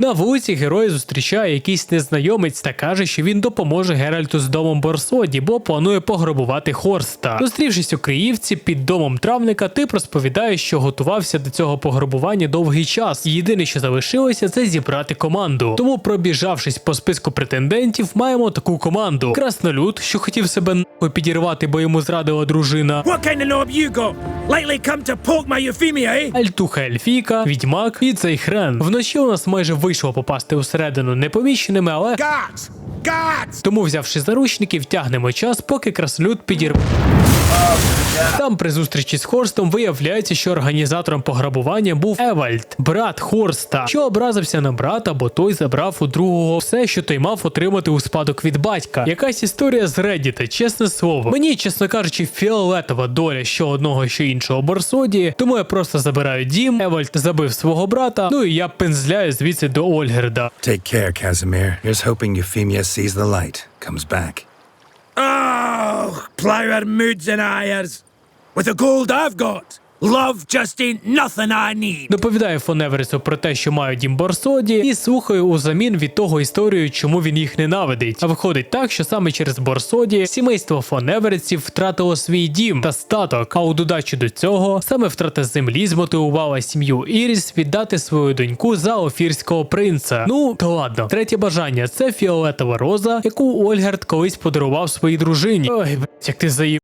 На вулиці герой зустрічає якийсь незнайомець та каже, що він допоможе Геральту з домом Борсоді, бо планує пограбувати Хорста. Зустрівшись у Криївці під домом травника, тип розповідає, що готувався до цього пограбування довгий час. Єдине, що залишилося, це зібрати команду. Тому, пробіжавшись по списку претендентів, маємо таку команду: Краснолюд, що хотів себе нахуй підірвати, бо йому зрадила дружина. What kind of? Lately come to poke my Euphemia, eh? Альтуха Ельфійка, Відьмак і цей хрен. Вночі у нас майже вийшло попасти усередину непоміщеними, але Guards! Guards! тому, взявши заручників, тягнемо час, поки краснолюд підірве. Там при зустрічі з Хорстом виявляється, що організатором пограбування був Евальд, брат Хорста, що образився на брата, бо той забрав у другого все, що той мав отримати у спадок від батька. Якась історія з Reddit, чесне слово. Мені, чесно кажучи, фіолетова доля що одного, що іншого Борсоді, тому я просто забираю дім. Евальд забив свого брата. Ну і я пензляю звідси до Ольгерда. Take care, Casimir. Here's hoping Euphemia sees the light, comes back. Oh, plougher moods and ires. With the gold I've got, love just ain't nothing I need. Доповідає фон Евересу про те, що має дім Борсоді, і слухаю узамін від того історію, чому він їх ненавидить. А виходить так, що саме через Борсоді сімейство фон втратило свій дім та статок. А у додачу до цього саме втрата землі змотивувала сім'ю Іріс віддати свою доньку за офірського принца. Ну то ладно, третє бажання це фіолетова роза, яку Ольгард колись подарував своїй дружині. Ой, як ти заїб.